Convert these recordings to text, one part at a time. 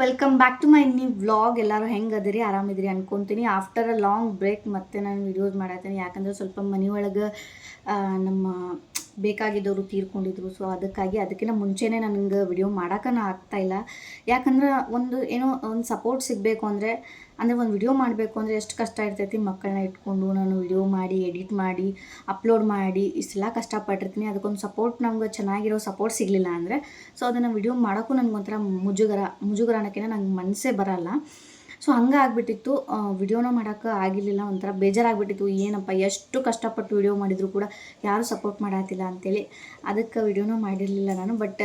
Welcome back to my new vlog ಎಲ್ಲರೂ ಹೆಂಗೆ ಅದಿರಿ? ಆರಾಮಿದ್ರಿ ಅನ್ಕೊಂತೀನಿ. ಆಫ್ಟರ್ ಅ ಲಾಂಗ್ ಬ್ರೇಕ್ ಮತ್ತೆ ನಾನು ವಿಡಿಯೋಸ್ ಮಾಡತ್ತೀನಿ ಯಾಕಂದರೆ ಸ್ವಲ್ಪ ಮನೆಯೊಳಗೆ ನಮ್ಮ ಬೇಕಾಗಿದ್ದವರು ತೀರ್ಕೊಂಡಿದ್ರು. ಸೊ ಅದಕ್ಕಾಗಿ ಅದಕ್ಕಿಂತ ಮುಂಚೆನೇ ನನಗೆ ವಿಡಿಯೋ ಮಾಡೋಕ್ಕೂ ಆಗ್ತಾಯಿಲ್ಲ ಯಾಕಂದ್ರೆ ಒಂದು ಏನೋ, ಒಂದು ಸಪೋರ್ಟ್ ಸಿಗಬೇಕು ಅಂದರೆ ಅಂದರೆ ಒಂದು ವಿಡಿಯೋ ಮಾಡಬೇಕು ಅಂದರೆ ಎಷ್ಟು ಕಷ್ಟ ಇರ್ತೈತಿ ಮಕ್ಕಳನ್ನ ಇಟ್ಕೊಂಡು ನಾನು ವಿಡಿಯೋ ಮಾಡಿ ಎಡಿಟ್ ಮಾಡಿ ಅಪ್ಲೋಡ್ ಮಾಡಿ, ಇಷ್ಟೆಲ್ಲ ಕಷ್ಟಪಟ್ಟಿರ್ತೀನಿ. ಅದಕ್ಕೊಂದು ಸಪೋರ್ಟ್ ನಮ್ಗೆ ಚೆನ್ನಾಗಿರೋ ಸಪೋರ್ಟ್ ಸಿಗಲಿಲ್ಲ ಅಂದರೆ ಸೊ ಅದನ್ನು ವಿಡಿಯೋ ಮಾಡೋಕ್ಕೂ ನನಗೆ ಒಂಥರ ಮುಜುಗರ ಮುಜುಗರ ಅನ್ನೋಕ್ಕಿಂತ ನಂಗೆ ಮನಸ್ಸೇ ಬರಲ್ಲ. ಸೊ ಹಂಗೆ ವಿಡಿಯೋನೂ ವಿಡಿಯೋನ ಮಾಡೋಕ್ಕೆ ಆಗಿರಲಿಲ್ಲ, ಒಂಥರ ಬೇಜಾರಾಗ್ಬಿಟ್ಟಿತ್ತು. ಏನಪ್ಪ, ಎಷ್ಟು ಕಷ್ಟಪಟ್ಟು ವಿಡಿಯೋ ಮಾಡಿದರೂ ಕೂಡ ಯಾರೂ ಸಪೋರ್ಟ್ ಮಾಡತ್ತಿಲ್ಲ ಅಂತೇಳಿ. ಅದಕ್ಕೆ ವಿಡಿಯೋನ ಮಾಡಿರಲಿಲ್ಲ ನಾನು. ಬಟ್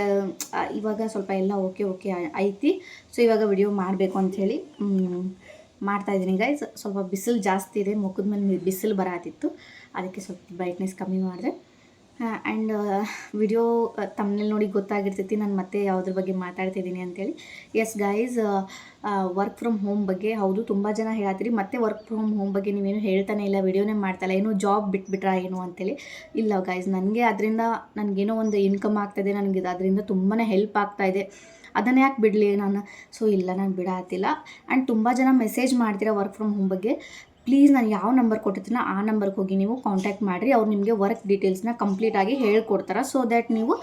ಇವಾಗ ಸ್ವಲ್ಪ ಎಲ್ಲ ಓಕೆ ಓಕೆ ಐತಿ. ಸೊ ಇವಾಗ ವಿಡಿಯೋ ಮಾಡಬೇಕು ಅಂಥೇಳಿ ಮಾಡ್ತಾಯಿದ್ದೀನಿ. ಗೈಸ್ ಸ್ವಲ್ಪ ಬಿಸಿಲು ಜಾಸ್ತಿ ಇದೆ. ಮುಖದ ಮೇಲೆ ಬಿಸಿಲು ಬರತ್ತಿತ್ತು ಅದಕ್ಕೆ ಸ್ವಲ್ಪ ಬ್ರೈಟ್ನೆಸ್ ಕಮ್ಮಿ ಮಾಡಿದೆ. ಆ್ಯಂಡ್ ವಿಡಿಯೋ ತಮ್ಮನೇಲಿ ನೋಡಿ ಗೊತ್ತಾಗಿರ್ತೈತಿ. ನಾನು ಮತ್ತೆ ಯಾವುದ್ರ ಬಗ್ಗೆ ಮಾತಾಡ್ತಿದ್ದೀನಿ ಅಂತೇಳಿ. Yes guys work from home ಬಗ್ಗೆ ಹೌದು, ತುಂಬ ಜನ ಹೇಳತ್ತೀರಿ ಮತ್ತೆ ವರ್ಕ್ ಫ್ರಮ್ ಹೋಮ್ ಬಗ್ಗೆ ನೀವೇನು ಹೇಳ್ತಾನೆ ಇಲ್ಲ ವಿಡಿಯೋನೇ ಮಾಡ್ತಾಯಿಲ್ಲ. ಏನು ಜಾಬ್ ಬಿಟ್ಬಿಟ್ರಾ ಏನು ಅಂತೇಳಿ. ಇಲ್ಲ ಗೈಸ್ ನನಗೆ ಅದರಿಂದ ನನಗೇನೋ ಒಂದು ಇನ್ಕಮ್ ಆಗ್ತಾಯಿದೆ ನನಗೆ ಅದರಿಂದ ತುಂಬಾ ಹೆಲ್ಪ್ ಆಗ್ತಾಯಿದೆ ಅದನ್ನು ಯಾಕೆ ಬಿಡಲಿ ನಾನು? ಸೊ ಇಲ್ಲ ನಾನು ಬಿಡಾತಿಲ್ಲ ಆ್ಯಂಡ್ ತುಂಬ ಜನ ಮೆಸೇಜ್ ಮಾಡ್ತೀರಾ ವರ್ಕ್ ಫ್ರಮ್ ಹೋಮ್ ಬಗ್ಗೆ. ಪ್ಲೀಸ್ ನಾನು ಯಾವ ನಂಬರ್ ಕೊಟ್ಟಿರ್ತೀನೋ ಆ ನಂಬರ್ಗೆ ಹೋಗಿ ನೀವು ಕಾಂಟ್ಯಾಕ್ಟ್ ಮಾಡಿರಿ. ಅವ್ರು ನಿಮಗೆ ವರ್ಕ್ ಡೀಟೇಲ್ಸ್ನ ಕಂಪ್ಲೀಟಾಗಿ ಹೇಳ್ಕೊಡ್ತಾರೆ. ಸೊ ದ್ಯಾಟ್ ನೀವು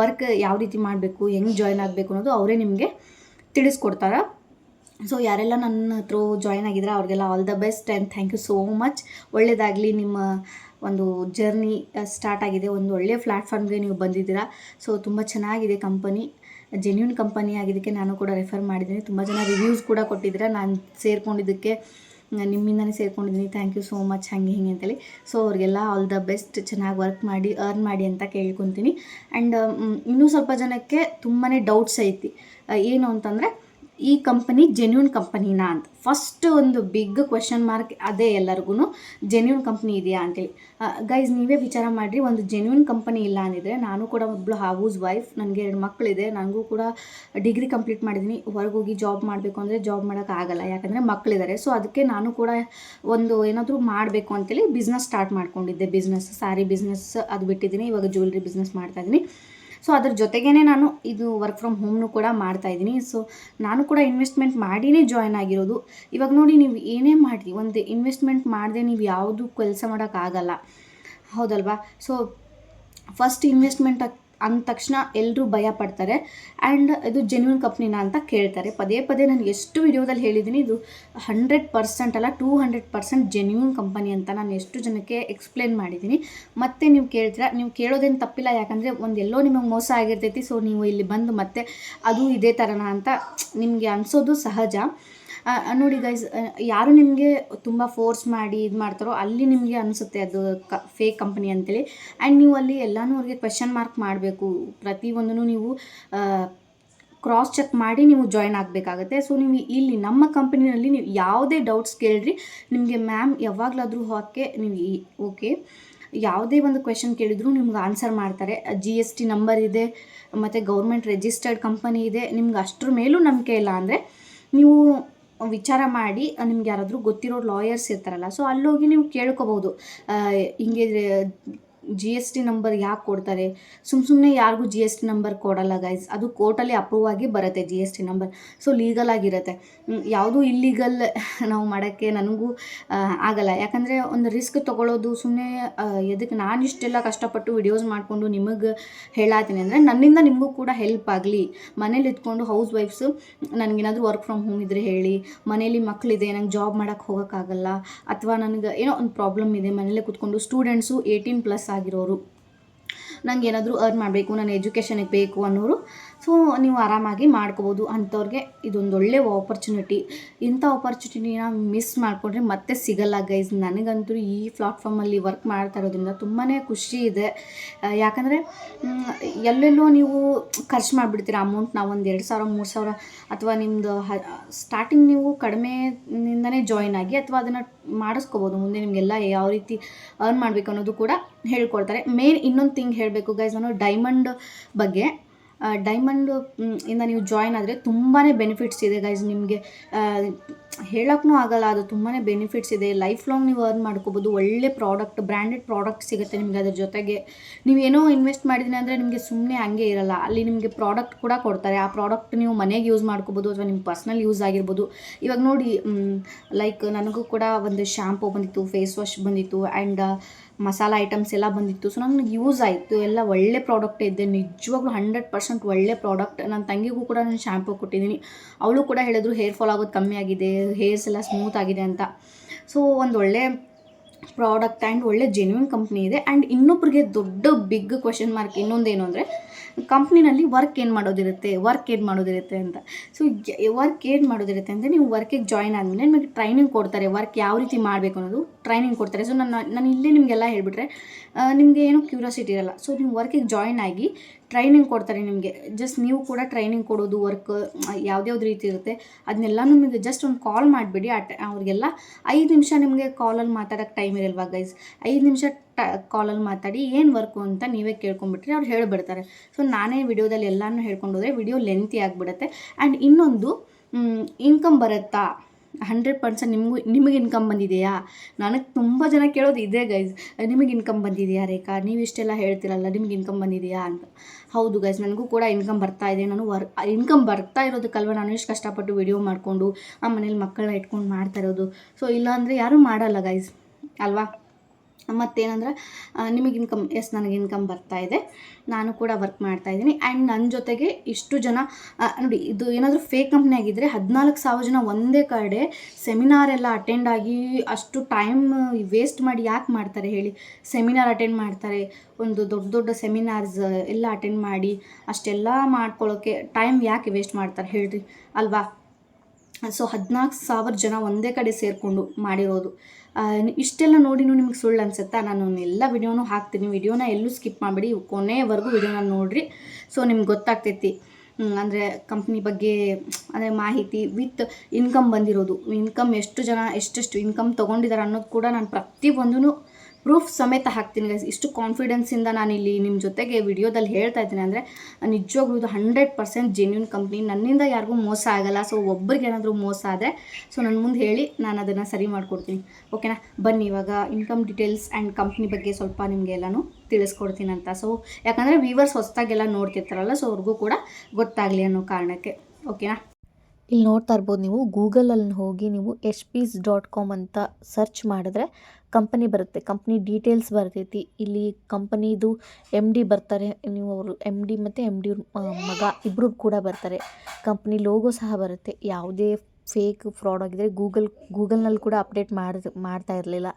ವರ್ಕ್ ಯಾವ ರೀತಿ ಮಾಡಬೇಕು, ಹೆಂಗೆ ಜಾಯ್ನ್ ಆಗಬೇಕು ಅನ್ನೋದು ಅವರೇ ನಿಮಗೆ ತಿಳಿಸ್ಕೊಡ್ತಾರೆ. ಸೊ ಯಾರೆಲ್ಲ ನನ್ನ ಹತ್ರ ಜಾಯ್ನ್ ಆಗಿದ್ರೆ ಅವ್ರಿಗೆಲ್ಲ all the best and thank you so much ಒಳ್ಳೆಯದಾಗಲಿ ನಿಮ್ಮ ಒಂದು ಜರ್ನಿ ಸ್ಟಾರ್ಟ್ ಆಗಿದೆ. ಒಂದು ಒಳ್ಳೆಯ ಪ್ಲ್ಯಾಟ್ಫಾರ್ಮ್ಗೆ ನೀವು ಬಂದಿದ್ದೀರಾ. ಸೊ ತುಂಬ ಚೆನ್ನಾಗಿದೆ ಕಂಪನಿ ಜೆನ್ಯೂನ್ ಕಂಪನಿ ಆಗಿದ್ದಕ್ಕೆ ನಾನು ಕೂಡ ರೆಫರ್ ಮಾಡಿದ್ದೀನಿ. ತುಂಬ ಜನ ರಿವ್ಯೂಸ್ ಕೂಡ ಕೊಟ್ಟಿದ್ದೀರಾ. ನಾನು ಸೇರ್ಕೊಂಡಿದ್ದಕ್ಕೆ ನಿಮ್ಮಿಂದನೇ ಸೇರ್ಕೊಂಡಿದ್ದೀನಿ. ಥ್ಯಾಂಕ್ ಯು ಸೋ ಮಚ್ ಹಾಗೆ ಹಿಂಗೆ ಅಂತೇಳಿ. ಸೊ ಅವ್ರಿಗೆಲ್ಲ ಆಲ್ ದ ಬೆಸ್ಟ್ ಚೆನ್ನಾಗಿ ವರ್ಕ್ ಮಾಡಿ ಅರ್ನ್ ಮಾಡಿ ಅಂತ ಕೇಳ್ಕೊತೀನಿ. ಆ್ಯಂಡ್ ಇನ್ನೂ ಸ್ವಲ್ಪ ಜನಕ್ಕೆ ತುಂಬಾ ಡೌಟ್ಸ್ ಐತಿ. ಏನು ಅಂತಂದರೆ ಈ ಕಂಪನಿ ಜೆನ್ಯೂನ್ ಕಂಪನಿನಾ ಅಂತ. ಫಸ್ಟ್ ಒಂದು ಬಿಗ್ ಕ್ವೆಶನ್ ಮಾರ್ಕ್ ಅದೇ ಎಲ್ಲರಿಗೂ ಜೆನ್ಯೂನ್ ಕಂಪ್ನಿ ಇದೆಯಾ ಅಂತೇಳಿ. ಗೈಸ್ ನೀವೇ ವಿಚಾರ ಮಾಡಿರಿ, ಒಂದು ಜೆನ್ಯೂನ್ ಕಂಪನಿ ಇಲ್ಲ ಅಂದಿದ್ರೆ ನಾನು ಕೂಡ ಒಬ್ಬಳು ಹೌಸ್ ವೈಫ್ ನನಗೆ ಎರಡು ಮಕ್ಕಳಿದೆ ನನಗೂ ಕೂಡ ಡಿಗ್ರಿ ಕಂಪ್ಲೀಟ್ ಮಾಡಿದ್ದೀನಿ ಹೋಗಿ ಜಾಬ್ ಮಾಡಬೇಕು ಅಂದರೆ ಜಾಬ್ ಮಾಡೋಕ್ಕಾಗಲ್ಲ ಯಾಕಂದರೆ ಮಕ್ಕಳಿದ್ದಾರೆ ಸೊ ಅದಕ್ಕೆ ನಾನು ಕೂಡ ಒಂದು ಏನಾದರೂ ಮಾಡಬೇಕು ಅಂತೇಳಿ ಬಿಸ್ನೆಸ್ ಸ್ಟಾರ್ಟ್ ಮಾಡ್ಕೊಂಡಿದ್ದೆ ಬಿಸ್ನೆಸ್ ಸ್ಯಾರಿ ಬಿಸ್ನೆಸ್ ಅದು ಬಿಟ್ಟಿದ್ದೀನಿ ಇವಾಗ ಜ್ಯುವೆಲ್ರಿ ಬಿಸ್ನೆಸ್ ಮಾಡ್ತಾಯಿದ್ದೀನಿ ಸೊ ಅದ್ರ ಜೊತೆಗೇ ನಾನು ಇದು ವರ್ಕ್ ಫ್ರಮ್ ಹೋಮ್ನು ಕೂಡ ಮಾಡ್ತಾಯಿದ್ದೀನಿ ಸೊ ನಾನು ಕೂಡ ಇನ್ವೆಸ್ಟ್ಮೆಂಟ್ ಮಾಡಿನೇ ಜಾಯ್ನ್ ಆಗಿರೋದು. ಇವಾಗ ನೋಡಿ, ನೀವು ಏನೇ ಮಾಡಿ ಒಂದು ಇನ್ವೆಸ್ಟ್ಮೆಂಟ್ ಮಾಡದೆ ನೀವು ಯಾವುದು ಕೆಲಸ ಮಾಡೋಕ್ಕಾಗಲ್ಲ ಹೌದಲ್ವಾ? ಸೊ ಫಸ್ಟ್ ಇನ್ವೆಸ್ಟ್ಮೆಂಟ್ ಅಂದ ತಕ್ಷಣ ಎಲ್ಲರೂ ಭಯ ಪಡ್ತಾರೆ. ಆ್ಯಂಡ್ ಇದು ಜೆನ್ಯೂನ್ ಕಂಪ್ನಿನ ಅಂತ ಕೇಳ್ತಾರೆ. ಪದೇ ಪದೇ ನಾನು ಎಷ್ಟು ವಿಡಿಯೋದಲ್ಲಿ ಹೇಳಿದ್ದೀನಿ, ಇದು ಹಂಡ್ರೆಡ್ ಪರ್ಸೆಂಟ್ ಅಲ್ಲ two hundred percent genuine company ಅಂತ ನಾನು ಎಷ್ಟು ಜನಕ್ಕೆ ಎಕ್ಸ್ಪ್ಲೇನ್ ಮಾಡಿದ್ದೀನಿ. ಮತ್ತೆ ನೀವು ಕೇಳ್ತೀರಾ, ನೀವು ಕೇಳೋದೇನು ತಪ್ಪಿಲ್ಲ, ಯಾಕಂದರೆ ಒಂದು ಎಲ್ಲೋ ನಿಮಗೆ ಮೋಸ ಆಗಿರ್ತೈತಿ ಸೊ ನೀವು ಇಲ್ಲಿ ಬಂದು ಮತ್ತೆ ಅದು ಇದೇ ಥರನ ಅಂತ ನಿಮಗೆ ಅನಿಸೋದು ಸಹಜ. ನೋಡಿ ಗೈಸ್ ಯಾರು ನಿಮಗೆ ತುಂಬ ಫೋರ್ಸ್ ಮಾಡಿ ಇದು ಮಾಡ್ತಾರೋ ಅಲ್ಲಿ ನಿಮಗೆ ಅನಿಸುತ್ತೆ ಅದು ಕ ಫೇಕ್ ಕಂಪನಿ ಅಂತೇಳಿ. ಆ್ಯಂಡ್ ನೀವು ಅಲ್ಲಿ ಎಲ್ಲನೂ ಅವ್ರಿಗೆ ಕ್ವೆಶನ್ ಮಾರ್ಕ್ ಮಾಡಬೇಕು. ಪ್ರತಿಯೊಂದನ್ನು ನೀವು ಕ್ರಾಸ್ ಚೆಕ್ ಮಾಡಿ ನೀವು ಜಾಯ್ನ್ ಆಗಬೇಕಾಗತ್ತೆ. ಸೊ ನೀವು ಇಲ್ಲಿ ನಮ್ಮ ಕಂಪ್ನಿನಲ್ಲಿ ನೀವು ಯಾವುದೇ ಡೌಟ್ಸ್ ಕೇಳಿರಿ. ನಿಮಗೆ ಮ್ಯಾಮ್ ಯಾವಾಗಲಾದರೂ ಹಾಕಿ ನೀವು ಓಕೆ ಯಾವುದೇ ಒಂದು ಕ್ವೆಶನ್ ಕೇಳಿದ್ರು ನಿಮ್ಗೆ ಆನ್ಸರ್ ಮಾಡ್ತಾರೆ. ಜಿ ಎಸ್ ಟಿ ನಂಬರ್ ಇದೆ, ಮತ್ತು ಗೌರ್ಮೆಂಟ್ ರಿಜಿಸ್ಟರ್ಡ್ ಕಂಪನಿ ಇದೆ, ನಿಮ್ಗೆ ಅಷ್ಟ್ರ ಮೇಲೂ ನಂಬಿಕೆ ಇಲ್ಲ ಅಂದರೆ, ನೀವು ವಿಚಾರ ಮಾಡಿ ನಿಮ್ಗೆ ಯಾರಾದರೂ ಗೊತ್ತಿರೋ ಲಾಯರ್ಸ್ ಇರ್ತಾರಲ್ಲ ಸೊ ಅಲ್ಲೋಗಿ ನೀವು ಕೇಳ್ಕೊಬೋದು ಹಿಂಗೆ ಜಿ ಎಸ್ ಟಿ ನಂಬರ್ ಯಾಕೆ ಕೊಡ್ತಾರೆ? ಸುಮ್ಮ ಸುಮ್ಮನೆ ಯಾರಿಗೂ ಜಿ ಎಸ್ ಟಿ ನಂಬರ್ ಕೊಡಲ್ಲ ಗೈಸ್ ಅದು ಕೋರ್ಟಲ್ಲಿ ಅಪ್ರೂವ್ ಆಗಿ ಬರುತ್ತೆ G S T number so legal ಆಗಿರುತ್ತೆ. ಯಾವುದೂ ಇಲ್ಲೀಗಲ್ ನಾವು ಮಾಡೋಕ್ಕೆ ನನಗೂ ಆಗಲ್ಲ. ಯಾಕಂದರೆ ಒಂದು ರಿಸ್ಕ್ ತೊಗೊಳ್ಳೋದು ಸುಮ್ಮನೆ ಎದಕ್ಕೆ ನಾನು ಇಷ್ಟೆಲ್ಲ ಕಷ್ಟಪಟ್ಟು ವಿಡಿಯೋಸ್ ಮಾಡಿಕೊಂಡು ನಿಮಗೆ ಹೇಳತ್ತೀನಿ ಅಂದರೆ ನನ್ನಿಂದ ನಿಮಗೂ ಕೂಡ ಹೆಲ್ಪ್ ಆಗಲಿ. ಮನೇಲಿ ಇದ್ಕೊಂಡು ಹೌಸ್ ವೈಫ್ಸು ನನಗೇನಾದರೂ ವರ್ಕ್ ಫ್ರಮ್ ಹೋಮ್ ಇದ್ದರೆ ಹೇಳಿ. ಮನೇಲಿ ಮಕ್ಕಳಿದೆ ನಂಗೆ ಜಾಬ್ ಮಾಡೋಕ್ಕೆ ಹೋಗೋಕ್ಕಾಗಲ್ಲ ಅಥವಾ ನನಗೆ ಏನೋ ಒಂದು ಪ್ರಾಬ್ಲಮ್ ಇದೆ, ಮನೇಲೇ ಕೂತ್ಕೊಂಡು ಸ್ಟೂಡೆಂಟ್ಸು ಏಯ್ಟೀನ್ ಪ್ಲಸ್ ಆಗಿರೋರು. ನಂಗೆ ಏನಾದರೂ ಅರ್ನ್ ಮಾಡಬೇಕು ನನ್ನ ಎಜುಕೇಷನಿಗೆ ಬೇಕು ಅನ್ನೋರು ಸೊ, ನೀವು ಆರಾಮಾಗಿ ಮಾಡ್ಕೋಬೋದು ಅಂಥವ್ರಿಗೆ ಇದೊಂದು ಒಳ್ಳೆಯ ಆಪರ್ಚುನಿಟಿ ಇಂಥ ಆಪರ್ಚುನಿಟಿನ ಮಿಸ್ ಮಾಡಿಕೊಂಡ್ರೆ ಮತ್ತೆ ಸಿಗಲ್ಲ ಗೈಸ್ ನನಗಂತೂ ಈ ಪ್ಲಾಟ್ಫಾರ್ಮಲ್ಲಿ ವರ್ಕ್ ಮಾಡ್ತಾ ಇರೋದ್ರಿಂದ ತುಂಬಾ ಖುಷಿ ಇದೆ. ಯಾಕಂದರೆ ಎಲ್ಲೆಲ್ಲೋ ನೀವು ಖರ್ಚು ಮಾಡಿಬಿಡ್ತೀರ ಅಮೌಂಟ್ ನಾವು ಒಂದು ಎರಡು ಸಾವಿರ, ಮೂರು ಸಾವಿರ ಅಥವಾ ನಿಮ್ಮದು ಹ ಸ್ಟಾರ್ಟಿಂಗ್ ನೀವು ಕಡಿಮೆಯಿಂದನೇ ಜಾಯ್ನ್ ಆಗಿ ಅಥವಾ ಅದನ್ನು ಮಾಡಿಸ್ಕೋಬೋದು. ಮುಂದೆ ನಿಮಗೆಲ್ಲ ಯಾವ ರೀತಿ ಅರ್ನ್ ಮಾಡಬೇಕು ಅನ್ನೋದು ಕೂಡ ಹೇಳ್ಕೊಡ್ತಾರೆ. ಮೇನ್ ಇನ್ನೊಂದು ಥಿಂಗ್ ಹೇಳಬೇಕು ಗೈಸ್ ನಾನು ಡೈಮಂಡ್ ಬಗ್ಗೆ. ಡೈಮಂಡು ಇಂದ ನೀವು ಜಾಯ್ನ್ ಆದರೆ ತುಂಬಾ ಬೆನಿಫಿಟ್ಸ್ ಇದೆ ಗೈಸ್ ನಿಮಗೆ ಹೇಳೋಕ್ಕೂ ಆಗಲ್ಲ, ಅದು ತುಂಬಾ ಬೆನಿಫಿಟ್ಸ್ ಇದೆ. ಲೈಫ್ ಲಾಂಗ್ ನೀವು ಅರ್ನ್ ಮಾಡ್ಕೋಬೋದು. ಒಳ್ಳೆ ಪ್ರಾಡಕ್ಟ್ ಬ್ರ್ಯಾಂಡೆಡ್ ಪ್ರಾಡಕ್ಟ್ ಸಿಗುತ್ತೆ ನಿಮಗೆ ಅದ್ರ ಜೊತೆಗೆ. ನೀವೇನೋ ಇನ್ವೆಸ್ಟ್ ಮಾಡಿದ್ದೀನಿ ಅಂದರೆ ನಿಮಗೆ ಸುಮ್ಮನೆ ಹಂಗೆ ಇರಲ್ಲ. ಅಲ್ಲಿ ನಿಮಗೆ ಪ್ರಾಡಕ್ಟ್ ಕೂಡ ಕೊಡ್ತಾರೆ. ಆ ಪ್ರಾಡಕ್ಟ್ ನೀವು ಮನೆಗೆ ಯೂಸ್ ಮಾಡ್ಕೋಬೋದು ಅಥವಾ ನಿಮ್ಮ ಪರ್ಸ್ನಲ್ ಯೂಸ್ ಆಗಿರ್ಬೋದು. ಇವಾಗ ನೋಡಿ ಲೈಕ್ ನನಗೂ ಕೂಡ ಒಂದು ಶ್ಯಾಂಪು ಬಂದಿತ್ತು ಫೇಸ್ ವಾಶ್ ಬಂದಿತ್ತು ಆ್ಯಂಡ್ ಮಸಾಲ ಐಟಮ್ಸ್ ಎಲ್ಲ ಬಂದಿತ್ತು. ಸೊ ನನಗೆ ಯೂಸ್ ಆಯಿತು. ಎಲ್ಲ ಒಳ್ಳೆ ಪ್ರಾಡಕ್ಟ್ ಇದೆ ನಿಜವಾಗ್ಲೂ ಹಂಡ್ರೆಡ್ ಪರ್ಸೆಂಟ್ ಒಳ್ಳೆ ಪ್ರಾಡಕ್ಟ್ ನನ್ನ ತಂಗಿಗೂ ಕೂಡ ನಾನು ಶ್ಯಾಂಪು ಕೊಟ್ಟಿದ್ದೀನಿ. ಅವಳು ಕೂಡ ಹೇಳಿದ್ರು ಹೇರ್ ಫಾಲ್ ಆಗೋದು ಕಮ್ಮಿ ಆಗಿದೆ. ಹೇರ್ಸ್ ಎಲ್ಲ ಸ್ಮೂತ್ ಆಗಿದೆ ಅಂತ. ಸೊ ಒಂದು ಒಳ್ಳೆ ಪ್ರಾಡಕ್ಟ್ ಆ್ಯಂಡ್ ಒಳ್ಳೆ ಜೆನ್ಯೂನ್ ಕಂಪ್ನಿ ಇದೆ. ಆ್ಯಂಡ್ ಇನ್ನೊಬ್ರಿಗೆ ದೊಡ್ಡ ಬಿಗ್ ಕ್ವಶನ್ ಮಾರ್ಕ್ ಇನ್ನೊಂದೇನು ಅಂದರೆ ಕಂಪ್ನಿನಲ್ಲಿ ವರ್ಕ್ ಏನು ಮಾಡೋದಿರುತ್ತೆ? ವರ್ಕ್ ಏನು ಮಾಡೋದಿರುತ್ತೆ ಅಂತ. ಸೊ ವರ್ಕ್ ಏನು ಮಾಡೋದಿರುತ್ತೆ ಅಂದರೆ ನೀವು ವರ್ಕಿಗೆ ಜಾಯ್ನ್ ಆದಮೇಲೆ ನಿಮಗೆ ಟ್ರೈನಿಂಗ್ ಕೊಡ್ತಾರೆ. ವರ್ಕ್ ಯಾವ ರೀತಿ ಮಾಡಬೇಕು ಅನ್ನೋದು ಟ್ರೈನಿಂಗ್ ಕೊಡ್ತಾರೆ. ಸೊ ನಾನು ನಾನು ಇಲ್ಲೇ ನಿಮಗೆಲ್ಲ ಹೇಳಿಬಿಟ್ರೆ ನಿಮಗೆ ಏನು ಕ್ಯೂರಿಯಾಸಿಟಿ ಇರಲ್ಲ. ಸೊ ನೀವು ವರ್ಕಿಗೆ ಜಾಯ್ನ್ ಆಗಿ ಟ್ರೈನಿಂಗ್ ಕೊಡ್ತಾರೆ ನಿಮಗೆ. ಜಸ್ಟ್ ನೀವು ಕೂಡ ಟ್ರೈನಿಂಗ್ ಕೊಡೋದು ವರ್ಕ್ ಯಾವ್ದ್ಯಾವ್ದು ರೀತಿ ಇರುತ್ತೆ ಅದನ್ನೆಲ್ಲ ನಿಮಗೆ ಜಸ್ಟ್ ಒಂದು ಕಾಲ್ ಮಾಡಿಬಿಡಿ. ಆ ಅವ್ರಿಗೆಲ್ಲ ಐದು ನಿಮಿಷ ನಿಮಗೆ ಕಾಲಲ್ಲಿ ಮಾತಾಡೋಕ್ಕೆ ಟೈಮ್ ಇರಲ್ವಾ ಗೈಸ್ ಐದು ನಿಮಿಷ ಟ ಕಾಲಲ್ಲಿ ಮಾತಾಡಿ ಏನು ವರ್ಕು ಅಂತ ನೀವೇ ಕೇಳ್ಕೊಂಬಿಟ್ರೆ ಅವ್ರು ಹೇಳಿಬಿಡ್ತಾರೆ. ಸೊ ನಾನೇ ವಿಡಿಯೋದಲ್ಲಿ ಎಲ್ಲನೂ ಹೇಳ್ಕೊಂಡು ಹೋದರೆ ವಿಡಿಯೋ ಲೆಂತಿ ಆಗಿಬಿಡುತ್ತೆ. ಆ್ಯಂಡ್ ಇನ್ನೊಂದು ಇನ್ಕಮ್ ಬರುತ್ತಾ? ಹಂಡ್ರೆಡ್ ಪರ್ಸೆಂಟ್ ನಿಮಗೂ, ನಿಮಗೆ ಇನ್ಕಮ್ ಬಂದಿದೆಯಾ? ನನಗೆ ತುಂಬ ಜನ ಕೇಳೋದು ಇದೇ ಗೈಸ್ ನಿಮಗೆ ಇನ್ಕಮ್ ಬಂದಿದೆಯಾ ರೇಖಾ? ನೀವು ಇಷ್ಟೆಲ್ಲ ಹೇಳ್ತಿರಲ್ಲ, ನಿಮ್ಗೆ ಇನ್ಕಮ್ ಬಂದಿದೆಯಾ ಅಂತ. ಹೌದು ಗೈಸ್ ನನಗೂ ಕೂಡ ಇನ್ಕಮ್ ಬರ್ತಾ ಇದೆ. ನಾನು ವರ್ ಇನ್ಕಮ್ ಬರ್ತಾ ಇರೋದಕ್ಕಲ್ವ ನಾನು ಎಷ್ಟು ಕಷ್ಟಪಟ್ಟು ವಿಡಿಯೋ ಮಾಡಿಕೊಂಡು, ಆ ಮನೇಲಿ ಮಕ್ಕಳನ್ನ ಇಟ್ಕೊಂಡು ಮಾಡ್ತಾ ಇರೋದು. ಸೊ ಇಲ್ಲಾಂದರೆ ಯಾರೂ ಮಾಡಲ್ಲ ಗೈಸ್ ಅಲ್ವಾ? ಮತ್ತೇನಂದ್ರೆ ನಿಮಗೆ ಇನ್ಕಮ್ ಎಸ್ ನನಗೆ ಇನ್ಕಮ್ ಬರ್ತಾ ಇದೆ. ನಾನು ಕೂಡ ವರ್ಕ್ ಮಾಡ್ತಾ ಇದ್ದೀನಿ. ಆ್ಯಂಡ್ ನನ್ನ ಜೊತೆಗೆ ಇಷ್ಟು ಜನ ನೋಡಿ, ಇದು ಏನಾದರೂ ಫೇಕ್ ಕಂಪ್ನಿ ಆಗಿದ್ದರೆ ಹದಿನಾಲ್ಕು ಸಾವಿರ ಜನ ಒಂದೇ ಕಡೆ ಸೆಮಿನಾರ್ ಎಲ್ಲ ಅಟೆಂಡ್ ಆಗಿ ಅಷ್ಟು ಟೈಮ್ ವೇಸ್ಟ್ ಮಾಡಿ ಯಾಕೆ ಮಾಡ್ತಾರೆ ಹೇಳಿ? ಸೆಮಿನಾರ್ ಅಟೆಂಡ್ ಮಾಡ್ತಾರೆ. ಒಂದು ದೊಡ್ಡ ದೊಡ್ಡ ಸೆಮಿನಾರ್ಸ್ ಎಲ್ಲ ಅಟೆಂಡ್ ಮಾಡಿ ಅಷ್ಟೆಲ್ಲ ಮಾಡ್ಕೊಳ್ಳೋಕ್ಕೆ ಟೈಮ್ ಯಾಕೆ ವೇಸ್ಟ್ ಮಾಡ್ತಾರೆ ಹೇಳ್ರಿ, ಅಲ್ವಾ? ಸೊ ಹದಿನಾಲ್ಕು ಸಾವಿರ ಜನ ಒಂದೇ ಕಡೆ ಸೇರಿಕೊಂಡು ಮಾಡಿರೋದು. ಇಷ್ಟೆಲ್ಲ ನೋಡಿನೂ ನಿಮ್ಗೆ ಸುಳ್ಳು ಅನ್ಸುತ್ತಾ? ನಾನು ಎಲ್ಲ ವಿಡಿಯೋನೂ ಹಾಕ್ತೀನಿ. ವಿಡಿಯೋನ ಎಲ್ಲೂ ಸ್ಕಿಪ್ ಮಾಡಿಬಿಡಿ. ಕೊನೆವರೆಗೂ ವಿಡಿಯೋನ ನೋಡಿರಿ. ಸೊ ನಿಮ್ಗೆ ಗೊತ್ತಾಗ್ತೈತಿ. ಅಂದರೆ ಕಂಪ್ನಿ ಬಗ್ಗೆ, ಅಂದರೆ ಮಾಹಿತಿ ವಿತ್ ಇನ್ಕಮ್ ಬಂದಿರೋದು. ಇನ್ಕಮ್ ಎಷ್ಟು ಜನ, ಎಷ್ಟೆಷ್ಟು ಇನ್ಕಮ್ ತೊಗೊಂಡಿದ್ದಾರೆ ಅನ್ನೋದು ಕೂಡ ನಾನು ಪ್ರತಿಯೊಂದೂ ಪ್ರೂಫ್ ಸಮೇತ ಹಾಕ್ತೀನಿ ಗೈಸ್ ಇಷ್ಟು ಕಾನ್ಫಿಡೆನ್ಸಿಂದ ನಾನು ಇಲ್ಲಿ ನಿಮ್ಮ ಜೊತೆಗೆ ವಿಡಿಯೋದಲ್ಲಿ ಹೇಳ್ತಾ ಇದ್ದೀನಿ ಅಂದರೆ, ನಿಜವಾಗ್ಲೂ ಇದು ಹಂಡ್ರೆಡ್ ಪರ್ಸೆಂಟ್ ಜೆನ್ಯೂನ್ ಕಂಪ್ನಿ ನನ್ನಿಂದ ಯಾರಿಗೂ ಮೋಸ ಆಗಲ್ಲ. ಸೊ ಒಬ್ರಿಗೆ ಏನಾದರೂ ಮೋಸ ಆದರೆ ಸೊ ನನ್ನ ಮುಂದೆ ಹೇಳಿ ನಾನು ಅದನ್ನು ಸರಿ ಮಾಡಿಕೊಡ್ತೀನಿ. ಓಕೆನಾ ಬನ್ನಿ ಇವಾಗ ಇನ್ಕಮ್ ಡೀಟೇಲ್ಸ್ ಆ್ಯಂಡ್ ಕಂಪ್ನಿ ಬಗ್ಗೆ ಸ್ವಲ್ಪ ನಿಮಗೆ ಎಲ್ಲನೂ ತಿಳಿಸ್ಕೊಡ್ತೀನಿ ಅಂತ. ಸೊ ಯಾಕಂದರೆ ವೀವರ್ಸ್ ಹೊಸದಾಗೆಲ್ಲ ನೋಡ್ತಿರ್ತಾರಲ್ಲ ಸೊ ಅವ್ರಿಗೂ ಕೂಡ ಗೊತ್ತಾಗಲಿ ಅನ್ನೋ ಕಾರಣಕ್ಕೆ. ಓಕೆನಾ ಇಲ್ಲಿ ನೋಡ್ತಾ ಇರ್ಬೋದು ನೀವು ಗೂಗಲಲ್ಲಿ ಹೋಗಿ ನೀವು ಎಚ್ ಪೀಸ್ ಡಾಟ್ ಕಾಮ್ ಅಂತ ಸರ್ಚ್ ಮಾಡಿದ್ರೆ ಕಂಪನಿ ಬರುತ್ತೆ. ಕಂಪ್ನಿ ಡೀಟೇಲ್ಸ್ ಬರ್ತೈತಿ. ಇಲ್ಲಿ ಕಂಪನಿದು ಎಂ ಡಿ ಬರ್ತಾರೆ. ನೀವು ಅವರು ಎಂ ಡಿ ಮತ್ತು ಎಂ ಡಿ ಮಗ ಇಬ್ಬರು ಕೂಡ ಬರ್ತಾರೆ. ಕಂಪ್ನಿ ಲೋಗೋ ಸಹ ಬರುತ್ತೆ. ಯಾವುದೇ ಫೇಕ್ ಫ್ರಾಡ್ ಆಗಿದ್ರೆ ಗೂಗಲ್, ಗೂಗಲ್ನಲ್ಲಿ ಕೂಡ ಅಪ್ಡೇಟ್ ಮಾಡಿ ಮಾಡ್ತಾ ಇರಲಿಲ್ಲ.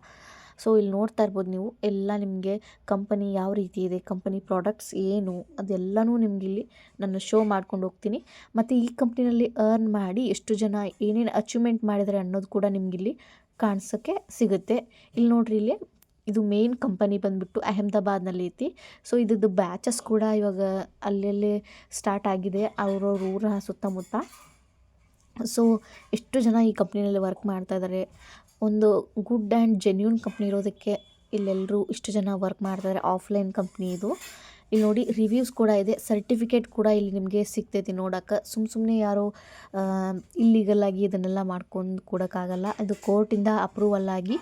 ಸೊ, ಇಲ್ಲಿ ನೋಡ್ತಾ ಇರ್ಬೋದು ನೀವು, ಎಲ್ಲ ನಿಮಗೆ ಕಂಪನಿ ಯಾವ ರೀತಿ ಇದೆ ಕಂಪನಿ ಪ್ರಾಡಕ್ಟ್ಸ್ ಏನು, ಅದೆಲ್ಲನೂ ನಿಮ್ಗೆ ಇಲ್ಲಿ ನಾನು ಶೋ ಮಾಡ್ಕೊಂಡು ಹೋಗ್ತೀನಿ. ಮತ್ತು ಈ ಕಂಪ್ನಿನಲ್ಲಿ ಅರ್ನ್ ಮಾಡಿ ಎಷ್ಟು ಜನ ಏನೇನು ಅಚೀವ್ಮೆಂಟ್ ಮಾಡಿದ್ದಾರೆ ಅನ್ನೋದು ಕೂಡ ನಿಮಗಿಲ್ಲಿ ಕಾಣಿಸೋಕ್ಕೆ ಸಿಗುತ್ತೆ. ಇಲ್ಲಿ ನೋಡ್ರಿ ಇಲ್ಲಿ, ಇದು ಮೇನ್ ಕಂಪನಿ ಬಂದುಬಿಟ್ಟು ಅಹಮದಾಬಾದ್ನಲ್ಲಿ ಐತಿ. ಸೊ, ಇದ್ರದ್ದು ಬ್ಯಾಚಸ್ ಕೂಡ ಇವಾಗ ಅಲ್ಲಲ್ಲಿ ಸ್ಟಾರ್ಟ್ ಆಗಿದೆ, ಅವ್ರವ್ರ ಊರ ಸುತ್ತಮುತ್ತ. ಸೊ, ಎಷ್ಟು ಜನ ಈ ಕಂಪ್ನಿನಲ್ಲಿ ವರ್ಕ್ ಮಾಡ್ತಾ ಇದ್ದಾರೆ ಒಂದು ಗುಡ್ ಆ್ಯಂಡ್ ಜೆನ್ಯೂನ್ ಕಂಪ್ನಿ ಇರೋದಕ್ಕೆ ಇಲ್ಲೆಲ್ಲರೂ ಇಷ್ಟು ಜನ ವರ್ಕ್ ಮಾಡ್ತಾರೆ ಆಫ್ಲೈನ್ ಕಂಪ್ನಿ ಇದು. ಇಲ್ಲಿ ನೋಡಿ ರಿವ್ಯೂಸ್ ಕೂಡ ಇದೆ ಸರ್ಟಿಫಿಕೇಟ್ ಕೂಡ ಇಲ್ಲಿ ನಿಮಗೆ ಸಿಗ್ತೈತಿ ನೋಡೋಕೆ ಸುಮ್ಮ ಸುಮ್ಮನೆ ಯಾರೋ ಇಲ್ಲಿಗಲ್ ಆಗಿ ಇದನ್ನೆಲ್ಲ ಮಾಡ್ಕೊಂಡು ಕೊಡೋಕ್ಕಾಗಲ್ಲ ಅದು ಕೋರ್ಟಿಂದ ಅಪ್ರೂವಲ್ ಆಗಿ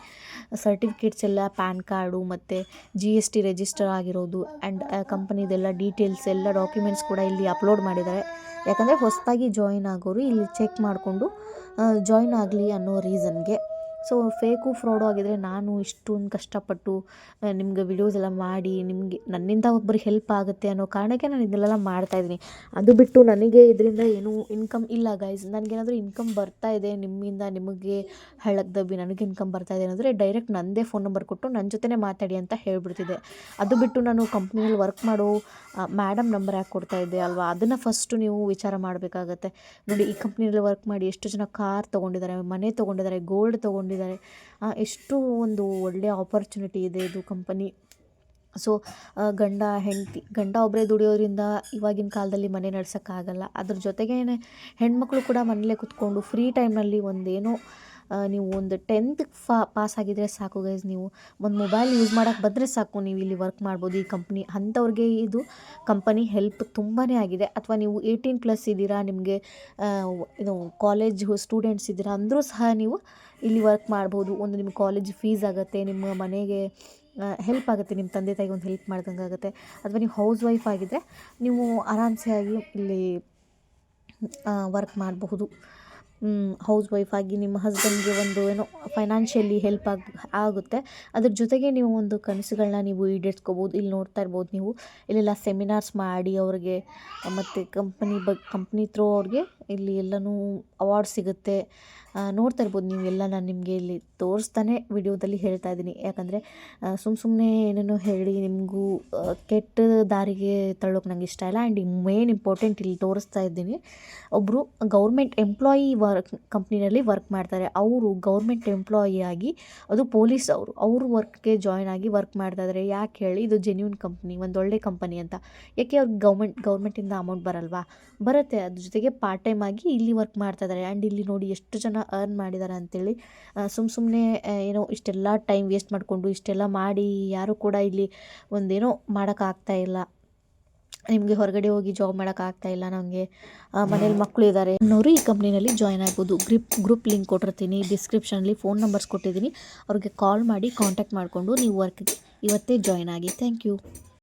ಸರ್ಟಿಫಿಕೇಟ್ಸ್ ಎಲ್ಲ ಪ್ಯಾನ್ ಕಾರ್ಡು ಮತ್ತು ಜಿ ಎಸ್ ಟಿ ರಿಜಿಸ್ಟರ್ ಆಗಿರೋದು ಆ್ಯಂಡ್ ಕಂಪನಿದೆಲ್ಲ ಡೀಟೇಲ್ಸ್ ಎಲ್ಲ ಡಾಕ್ಯುಮೆಂಟ್ಸ್ ಕೂಡ ಇಲ್ಲಿ ಅಪ್ಲೋಡ್ ಮಾಡಿದ್ದಾರೆ. ಯಾಕಂದರೆ ಹೊಸದಾಗಿ ಜಾಯಿನ್ ಆಗೋರು ಇಲ್ಲಿ ಚೆಕ್ ಮಾಡಿಕೊಂಡು ಜಾಯಿನ್ ಆಗಲಿ ಅನ್ನೋ ರೀಸನ್ಗೆ ಸೊ ಫೇಕು ಫ್ರಾಡು ಆಗಿದ್ದರೆ ನಾನು ಇಷ್ಟೊಂದು ಕಷ್ಟಪಟ್ಟು ನಿಮಗೆ ವಿಡಿಯೋಸ್ ಎಲ್ಲ ಮಾಡಿ, ನಿಮಗೆ, ನನ್ನಿಂದ ಒಬ್ಬರಿಗೆ ಹೆಲ್ಪ್ ಆಗುತ್ತೆ ಅನ್ನೋ ಕಾರಣಕ್ಕೆ ನಾನು ಇದನ್ನೆಲ್ಲ ಮಾಡ್ತಾಯಿದ್ದೀನಿ ಅದು ಬಿಟ್ಟು ನನಗೆ ಇದರಿಂದ ಏನೂ ಇನ್ಕಮ್ ಇಲ್ಲ ಗೈಸ್ ನನಗೇನಾದರೂ ಇನ್ಕಮ್ ಬರ್ತಾ ಇದೆ, ನಿಮ್ಮಿಂದ ನಿಮಗೆ ಹಳಗ್ದಬ್ಬಿ ದಬ್ಬಿ ನನಗೆ ಇನ್ಕಮ್ ಬರ್ತಾ ಇದೆ ಅಂದರೆ ಡೈರೆಕ್ಟ್ ನನ್ನದೇ ಫೋನ್ ನಂಬರ್ ಕೊಟ್ಟು ನನ್ನ ಜೊತೆನೇ ಮಾತಾಡಿ ಅಂತ ಹೇಳ್ಬಿಡ್ತಿದ್ದೆ. ಅದು ಬಿಟ್ಟು ನಾನು ಕಂಪ್ನಿಯಲ್ಲಿ ವರ್ಕ್ ಮಾಡೋ ಮೇಡಮ್ ನಂಬರ್ ಯಾಕೆ ಕೊಡ್ತಾ ಇದ್ದೆ ಅಲ್ವಾ? ಅದನ್ನು ಫಸ್ಟು ನೀವು ವಿಚಾರ ಮಾಡಬೇಕಾಗತ್ತೆ. ನೋಡಿ, ಈ ಕಂಪ್ನಿಯಲ್ಲಿ ವರ್ಕ್ ಮಾಡಿ ಎಷ್ಟು ಜನ ಕಾರ್ ತೊಗೊಂಡಿದ್ದಾರೆ, ಮನೆ ತೊಗೊಂಡಿದ್ದಾರೆ ಗೋಲ್ಡ್ ತೊಗೊಂಡಿದ್ದಾರೆ. ಆ, ಎಷ್ಟು ಒಂದು ಒಳ್ಳೆಯ ಆಪರ್ಚುನಿಟಿ ಇದೆ ಇದು ಕಂಪನಿ ಸೊ ಗಂಡ ಹೆಂಡತಿ ಗಂಡ ಒಬ್ಬರೇ ದುಡಿಯೋದ್ರಿಂದ ಇವಾಗಿನ ಕಾಲದಲ್ಲಿ ಮನೆ ನಡ್ಸೋಕ್ಕಾಗಲ್ಲ. ಅದ್ರ ಜೊತೆಗೇ ಹೆಣ್ಮಕ್ಳು ಕೂಡ ಮನೇಲೇ ಕುತ್ಕೊಂಡು ಫ್ರೀ ಟೈಮ್ನಲ್ಲಿ ಒಂದೇನೋ ನೀವು ಒಂದು ಟೆಂತ್ ಫಾ ಪಾಸ್ ಆಗಿದ್ರೆ ಸಾಕು ಗೈಸ್ ನೀವು ಒಂದು ಮೊಬೈಲ್ ಯೂಸ್ ಮಾಡೋಕ್ಕೆ ಬಂದರೆ ಸಾಕು, ನೀವು ಇಲ್ಲಿ ವರ್ಕ್ ಮಾಡ್ಬೋದು. ಈ ಕಂಪ್ನಿ ಅಂಥವ್ರಿಗೆ ಇದು ಕಂಪನಿ ಹೆಲ್ಪ್ ತುಂಬಾ ಆಗಿದೆ. ಅಥವಾ ನೀವು ಏಯ್ಟೀನ್ ಪ್ಲಸ್ ಇದ್ದೀರಾ, ನಿಮಗೆ ಇದು ಕಾಲೇಜ್ ಸ್ಟೂಡೆಂಟ್ಸ್ ಇದ್ದೀರಾ, ಅಂದರೂ ಸಹ ನೀವು ಇಲ್ಲಿ ವರ್ಕ್ ಮಾಡ್ಬೋದು. ಒಂದು ನಿಮ್ಮ ಕಾಲೇಜ್ ಫೀಸ್ ಆಗುತ್ತೆ, ನಿಮ್ಮ ಮನೆಗೆ ಹೆಲ್ಪ್ ಆಗುತ್ತೆ, ನಿಮ್ಮ ತಂದೆ ತಾಯಿಗೆ ಒಂದು ಹೆಲ್ಪ್ ಮಾಡ್ದಂಗೆ ಆಗುತ್ತೆ. ಅಥವಾ ನೀವು ಹೌಸ್ ವೈಫ್ ಆಗಿದ್ದರೆ ನೀವು ಆರಾಮ್ಸೆ ಆಗಿ ಇಲ್ಲಿ ವರ್ಕ್ ಮಾಡಬಹುದು. ಹೌಸ್ ವೈಫ್ ಆಗಿ ನಿಮ್ಮ ಹಸ್ಬೆಂಡ್ಗೆ ಒಂದು ಏನೋ ಫೈನಾನ್ಷಿಯಲಿ ಹೆಲ್ಪ್ ಆಗಿ, ಆಗುತ್ತೆ. ಅದ್ರ ಜೊತೆಗೆ ನೀವು ಒಂದು ಕನಸುಗಳನ್ನ ನೀವು ಈಡೇರಿಸ್ಕೋಬೋದು. ಇಲ್ಲಿ ನೋಡ್ತಾ ಇರ್ಬೋದು ನೀವು. ಇಲ್ಲೆಲ್ಲ ಸೆಮಿನಾರ್ಸ್ ಮಾಡಿ ಅವ್ರಿಗೆ, ಮತ್ತು ಕಂಪ್ನಿ ಬಗ್ ಕಂಪ್ನಿ ಥ್ರೂ ಅವ್ರಿಗೆ ಇಲ್ಲಿ ಎಲ್ಲನೂ ಅವಾರ್ಡ್ ಸಿಗುತ್ತೆ. ನೋಡ್ತಾ ಇರ್ಬೋದು ನೀವು ಎಲ್ಲ ನಾನು ನಿಮಗೆ ಇಲ್ಲಿ ತೋರಿಸ್ತಾನೆ ವಿಡಿಯೋದಲ್ಲಿ ಹೇಳ್ತಾ ಇದ್ದೀನಿ. ಯಾಕಂದರೆ ಸುಮ್ಮ ಸುಮ್ಮನೆ ಏನೇನೋ ಹೇಳಿ ನಿಮಗೂ ಕೆಟ್ಟ ದಾರಿಗೆ ತಳ್ಳೋಕೆ ನಂಗೆ ಇಷ್ಟ ಇಲ್ಲ. ಆ್ಯಂಡ್ ಮೇನ್ ಇಂಪಾರ್ಟೆಂಟ್ ಇಲ್ಲಿ ತೋರಿಸ್ತಾ ಇದ್ದೀನಿ. ಒಬ್ಬರು ಗೌರ್ಮೆಂಟ್ ಎಂಪ್ಲಾಯಿ ವರ್ಕ್ ಕಂಪ್ನಿನಲ್ಲಿ ವರ್ಕ್ ಮಾಡ್ತಾರೆ. ಅವರು ಗೌರ್ಮೆಂಟ್ ಎಂಪ್ಲಾಯಿ ಆಗಿ, ಅದು ಪೊಲೀಸ್ ಅವರು. ಅವರು ವರ್ಕ್ಗೆ ಜಾಯ್ನ್ ಆಗಿ ವರ್ಕ್ ಮಾಡ್ತಾ ಇದ್ದಾರೆ ಯಾಕೆ ಹೇಳಿ, ಇದು ಜೆನ್ಯೂನ್ ಕಂಪ್ನಿ ಒಂದು ಒಳ್ಳೆ ಕಂಪನಿ ಅಂತ. ಯಾಕೆ ಅವ್ರಿಗೆ ಗೌರ್ಮೆಂಟ್ ಗೌರ್ಮೆಂಟಿಂದ ಅಮೌಂಟ್ ಬರಲ್ವಾ? ಬರುತ್ತೆ. ಅದ್ರ ಜೊತೆಗೆ ಪಾರ್ಟ್ ಟೈಮ್ ಆಗಿ ಇಲ್ಲಿ ವರ್ಕ್ ಮಾಡ್ತಾ ಇದ್ದಾರೆ ಆ್ಯಂಡ್ ಇಲ್ಲಿ ನೋಡಿ ಎಷ್ಟು ಜನ ಅರ್ನ್ ಮಾಡಿದ್ದಾರೆ ಅಂತೇಳಿ ಸುಮ್ಮ ಸುಮ್ಮನೆ ಏನೋ ಇಷ್ಟೆಲ್ಲ ಟೈಮ್ ವೇಸ್ಟ್ ಮಾಡಿಕೊಂಡು, ಇಷ್ಟೆಲ್ಲ ಮಾಡಿ ಯಾರು ಕೂಡ ಇಲ್ಲಿ ಒಂದೇನೋ ಮಾಡೋಕ್ಕಾಗ್ತಾ ಇಲ್ಲ. ನಿಮಗೆ ಹೊರಗಡೆ ಹೋಗಿ ಜಾಬ್ ಮಾಡೋಕ್ಕಾಗ್ತಾ ಇಲ್ಲ ನನಗೆ ಮನೇಲಿ ಮಕ್ಕಳು ಇದ್ದಾರೆ ಅನ್ನೋರು ಈ ಕಂಪ್ನಿನಲ್ಲಿ ಜಾಯ್ನ್ ಆಗ್ಬೋದು. ಗ್ರಿಪ್ ಗ್ರೂಪ್ ಲಿಂಕ್ ಕೊಟ್ಟಿರ್ತೀನಿ. ಡಿಸ್ಕ್ರಿಪ್ಷನಲ್ಲಿ ಫೋನ್ ನಂಬರ್ಸ್ ಕೊಟ್ಟಿದ್ದೀನಿ. ಅವ್ರಿಗೆ ಕಾಲ್ ಮಾಡಿ ಕಾಂಟ್ಯಾಕ್ಟ್ ಮಾಡಿಕೊಂಡು ನೀವು ವರ್ಕ್ಗೆ ಇವತ್ತೇ ಜಾಯ್ನ್ ಆಗಿ. Thank you